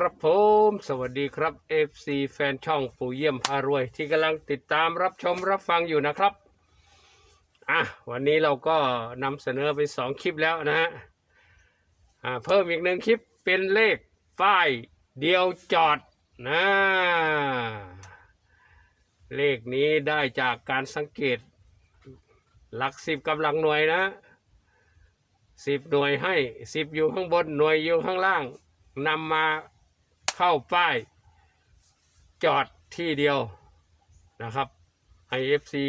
ครับผม สวัสดีครับ FC แฟนช่องปู่เยี่ยมพารวย ที่กำลังติดตามรับชมรับฟังอยู่นะครับ อะ วันนี้เราก็นำเสนอไปสองคลิปแล้วนะฮะ อ่า เพิ่มอีกหนึ่งคลิปเป็นเลขป้ายเดียวจอดนะเลขนี้ได้จากการสังเกต หลักสิบกับหลักหน่วยนะสิบหน่วยให้สิบอยู่ข้างบนหน่วยอยู่ข้างล่างนำมา เข้าป้าย จอดที่เดียวนะครับไอเอฟซี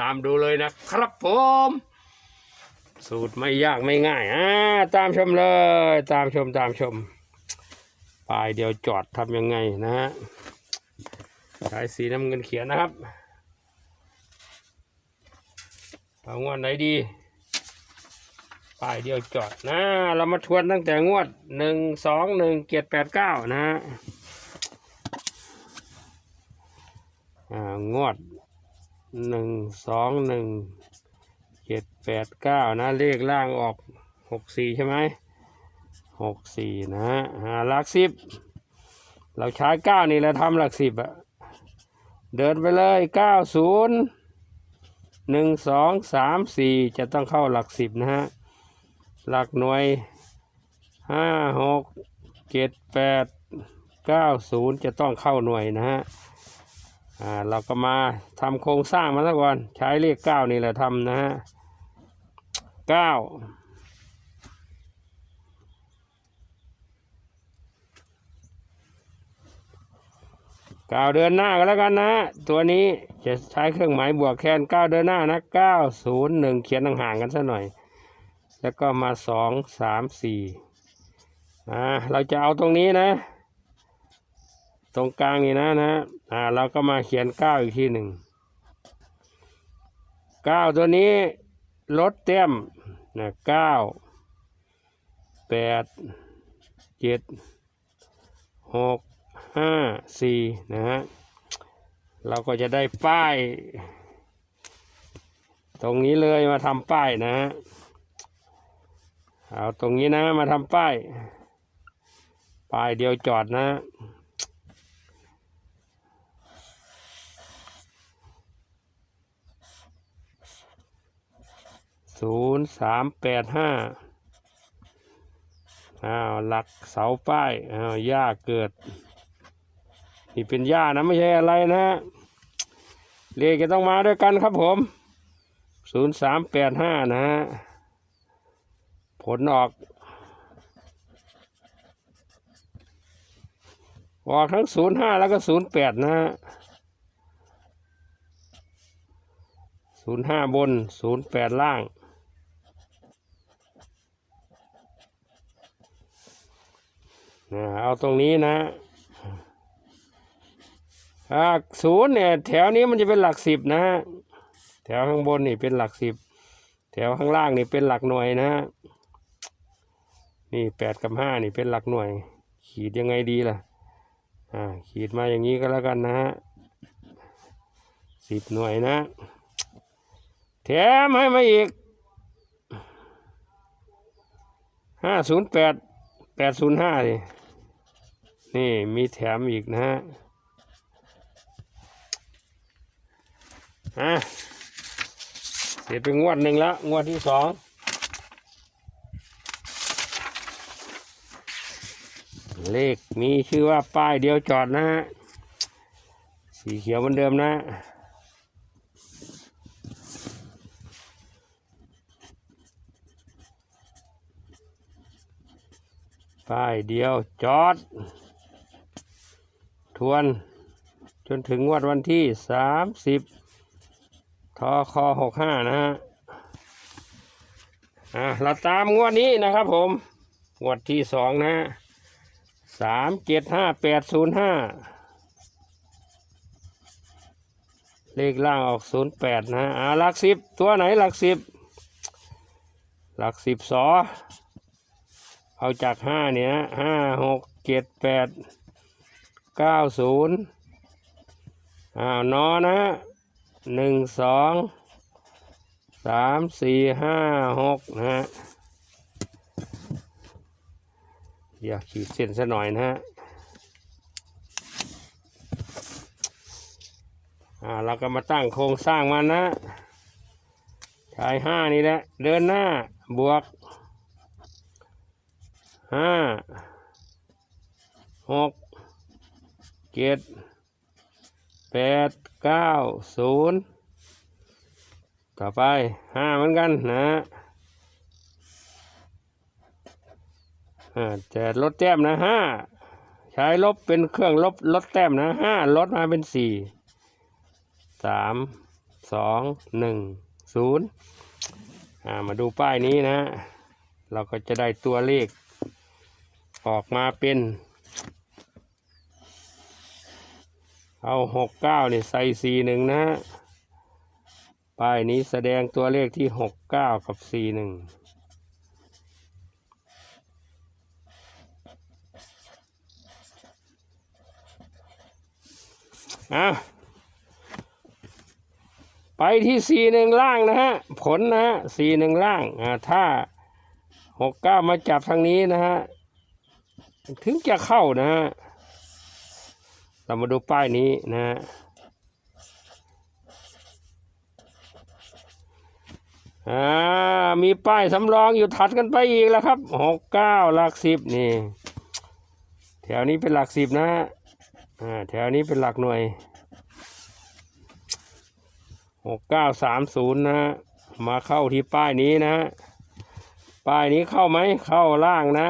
ตามดูเลยนะครับผม สูตรไม่ยากไม่ง่ายอ่าตามชมเลย ตามชมตามชมป้ายเดียวจอดทำยังไงนะฮะใช้สีน้ำเงินเขียนนะครับเอางวดไหนดี ป้ายเดียวจอดนะเรามาทวนตั้งแต่งวดหนึ่งสองหนึ่งเจ็ดแปดเก้านะฮะอ่างวดหนึ่งสองหนึ่งเจ็ดแปดเก้านะ เลขล่างออกหกสี่ใช่ไหมหกสี่นะฮะหลักสิบเราใช้เก้านี่เราทำหลักสิบอะเดินไปเลยเก้าศูนย์หนึ่งสองสามสี่จะต้องเข้าหลักสิบนะฮะ หลักหน่วยห้าหกเจ็ดแปดเก้าศูนย์จะต้องเข้าหน่วยนะฮะอ่าเราก็มาทำโครงสร้างมาสักก่อนใช้เลขเก้านี่แหละทำนะฮะเก้าเก้าเดินหน้ากันแล้วกันนะ ตัวนี้จะใช้เครื่องหมายบวกแคนเก้าเดินหน้านะเก้าศูนย์หนึ่งเขียนห่างๆกันสักหน่อย แล้วก็มาสองสามสี่อ่าเราจะเอาตรงนี้นะ ตรงกลางนี่นะนะอ่าเราก็มาเขียนเก้าอีกทีหนึ่งเก้าตัวนี้ลดเต็มนะเก้าแปดเจ็ดหกห้าสี่นะฮะเราก็จะได้ป้าย ตรงนี้เลยมาทำป้ายนะฮะ เอาตรงนี้นะมาทำป้าย ป้ายเดียวจอดนะศูนย์สามแปดห้าอ้าวหลักเสาป้ายอ้าวหญ้าเกิด นี่เป็นหญ้านะไม่ใช่อะไรนะเลขจะต้องมาด้วยกันครับผมศูนย์สามแปดห้านะฮะ ผลออก ออกทั้งศูนย์ห้าแล้วก็ศูนย์แปดนะฮะศูนย์ห้าบนศูนย์แปดล่าง นะเอาตรงนี้นะอ่าศูนย์เนี่ย แถวนี้มันจะเป็นหลักสิบนะฮะแถวข้างบนนี่เป็นหลักสิบ แถวข้างล่างนี่เป็นหลักหน่วยนะฮะ นี่แปดกับห้านี่เป็นหลักหน่วย ขีดยังไงดีล่ะ อ่า ขีดมาอย่างนี้ก็แล้วกันนะฮะสิบหน่วยนะ แถมให้มาอีกห้าศูนย์แปดแปดศูนย์ห้านี่นี่มีแถมอีกนะฮะอะเสร็จเป็นงวดหนึ่งแล้ว งวดที่สอง เลขมีชื่อว่าป้ายเดียวจอดนะฮะ สีเขียวเหมือนเดิมนะ ป้ายเดียวจอด ทวน จนถึงงวดวันที่สามสิบทอคอหกห้านะฮะ อะเราตามงวดนี้นะครับผมงวดที่สองนะฮะ สามเจ็ดห้าแปดศูนย์ห้าเลขล่างออกศูนย์แปดนะอ่าหลักสิบตัวไหนหลักสิบหลักสิบสอเอาจากห้าเนี่ยห้าหกเจ็ดแปดเก้าศูนย์อ้าวนอนะหนึ่งสองสามสี่ห้าหกนะฮะ อยากขีดเส้นซะหน่อยนะฮะอ่าเราก็มาตั้งโครงสร้างมันนะชายห้านี่แหละ เดินหน้าบวกห้าหกเจ็ดแปดเก้าศูนย์ต่อไปห้าเหมือนกันนะ อ่าแต่ลดแต้มนะห้าใช้ลบเป็นเครื่องลบลดแต้มนะห้าลดมาเป็นสี่สามสองหนึ่งศูนย์อ่ามาดูป้ายนี้นะ เราก็จะได้ตัวเลข ออกมาเป็น เอาหกเก้าเนี่ยใส่สี่หนึ่งนะป้ายนี้แสดงตัวเลขที่หกเก้ากับสี่หนึ่ง อะไปที่สี่หนึ่งล่างนะฮะ ผลนะฮะสี่หนึ่งล่าง อ่า ถ้าหกเก้ามาจับทางนี้นะฮะ ถึงจะเข้านะฮะ เรามาดูป้ายนี้นะฮะอ่า มีป้ายสำรองอยู่ถัดกันไปอีกแล้วครับหกเก้าหลักสิบนี่ แถวนี้เป็นหลักสิบนะฮะ อ่าแถวนี้เป็นหลักหน่วยหกเก้าสามศูนย์นะฮะมาเข้าที่ป้ายนี้นะฮะป้ายนี้เข้าไหมเข้าล่างนะ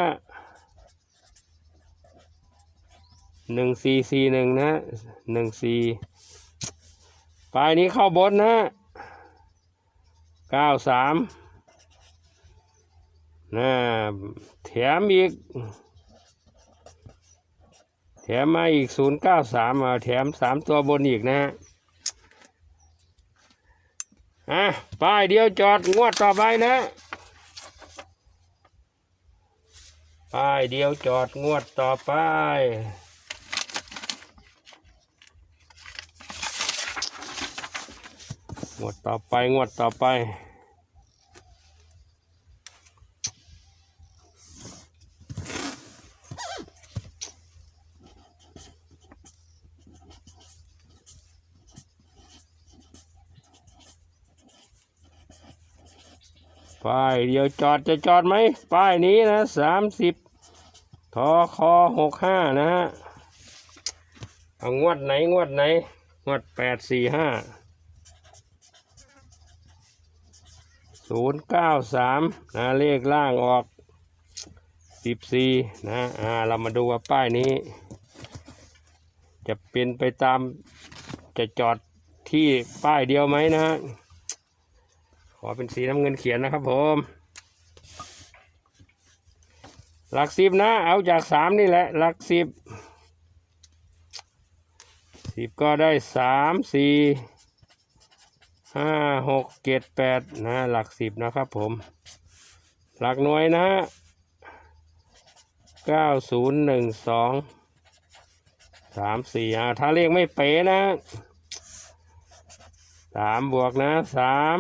หนึ่งสี่สี่หนึ่งนะหนึ่งสี่ปลายนี้เข้าบนนะเก้าสามนะแถมอีก แถมมาอีกศูนย์เก้าสามแถมสามตัวบนอีกนะอะป้ายเดียวจอดงวดต่อไปนะป้ายเดียวจอดงวดต่อไปงวดต่อไปงวดต่อไป ป้ายเดียวจอดจะจอดไหมป้ายนี้นะสามสิบทอคอหกห้านะฮะเอางวดไหนงวดไหน งวดแปดสี่ห้าศูนย์เก้าสามนะเลขล่างออกสิบสี่นะอ่าเรามาดูว่าป้ายนี้ จะเป็นไปตามจะจอดที่ป้ายเดียวไหมนะฮะ อเป็นสีน้ำเงินเขียนนะครับผม หลักสิบนะ เอาจากสามนี่แหละ หลักสิบสิบก็ได้สามสี่ห้าหกเจ็ดแปดนะ หลักสิบนะครับผม หลักหน่วยนะเก้าศูนย์หนึ่งสองสามสี่อ่าถ้าเลขไม่เป๋นะสามบวกนะสาม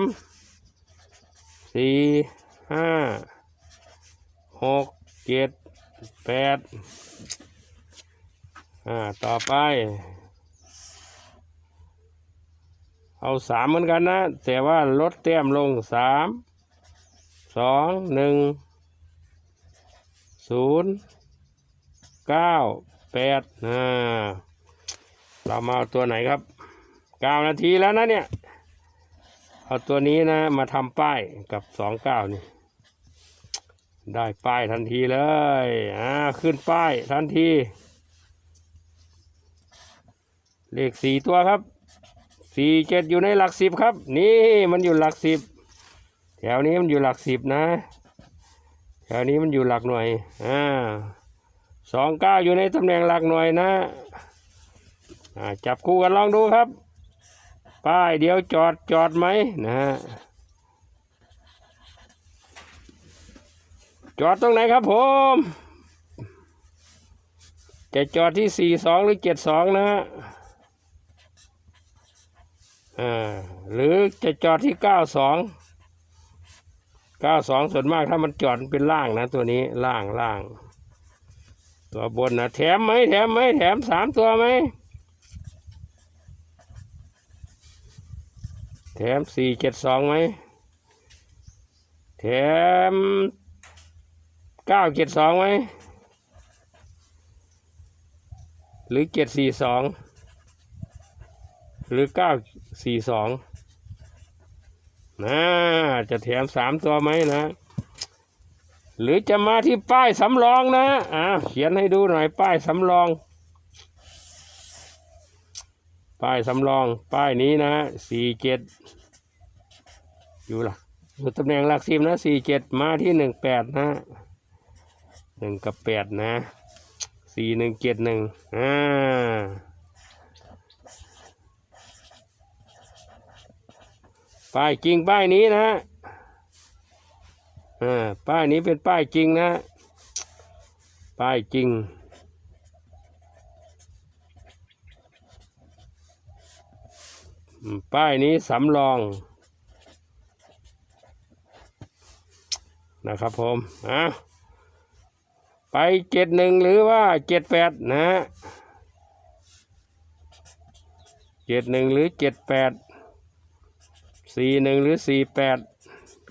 สี่ห้าหกเจ็ดแปดอ่าต่อไปเอาสามเหมือนกันนะ แต่ว่าลดแต้มลงสามสองหนึ่งศูนย์เก้าแปดอ่าเรามาเอาตัวไหนครับเก้านาทีแล้วนะเนี่ย เอาตัวนี้นะ มาทำป้ายกับสองเก้านี่ ได้ป้ายทันทีเลยอ่าขึ้นป้ายทันที เลขสี่ตัวครับสี่เจ็ดอยู่ในหลักสิบครับ นี่มันอยู่หลักสิบแถวนี้มันอยู่หลักสิบนะแถวนี้มันอยู่หลักหน่วยอ่าสองเก้าอยู่ในตำแหน่งหลักหน่วยนะอ่าจับคู่กันลองดูครับ ป้ายเดียวจอดจอดไหมนะฮะจอดตรงไหนครับผม จะจอดที่สี่สองหรือเจ็ดสองนะฮะอ่าหรือจะจอดที่เก้าสองเก้าสองส่วนมากถ้ามันจอดเป็นล่างนะ ตัวนี้ล่างล่าง ตัวบนนะแถมไหมแถมไหมแถมสามตัวไหม ถมสี่เจ็ดสองไหมแถมเก้าเจ็ดสองไหมหรือเจ็ดสี่สองหรือเก้าสี่สองนะจะแถมสามตัวไหมนะ หรือจะมาที่ป้ายสำรองนะอ่าเขียนให้ดูหน่อยป้ายสำรอง ป้ายสำรอง ป้ายนี้นะสี่เจ็ดอยู่ละอยู่ตำแหน่งหลักสิบนะสี่เจ็ดมาที่หนึ่งแปดนะหนึ่งกับแปดนะสี่หนึ่งเจ็ดหนึ่งอ่าป้ายจริงป้ายนี้นะอ่าป้ายนี้เป็นป้ายจริงนะป้ายจริง อืม ป้ายนี้สำรอง นะครับผมอะไปเจ็ดหนึ่งหรือว่าเจ็ดแปดนะเจ็ดหนึ่งหรือเจ็ดแปดสี่หนึ่งหรือสี่แปด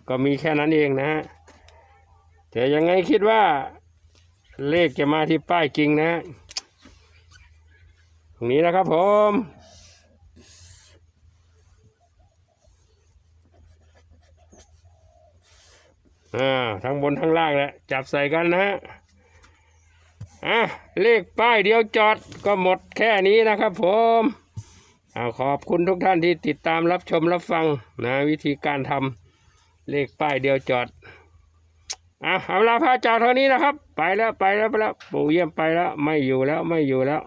ก็มีแค่นั้นเองนะฮะแต่ยังไงคิดว่าเลขจะมาที่ป้ายจริงนะ ตรงนี้นะครับผม อ่าทั้งบนทั้งล่างแหละจับใส่กันนะฮะอะเลขป้ายเดียวจอดก็หมดแค่นี้นะครับผมอาขอบคุณทุกท่านที่ติดตามรับชมรับฟังนะวิธีการทำเลขป้ายเดียวจอดอะเอาลาพาจากเท่านี้นะครับ ไปแล้วไปแล้วไปแล้วปู่เยี่ยมไปแล้วไม่อยู่แล้วไม่อยู่แล้ว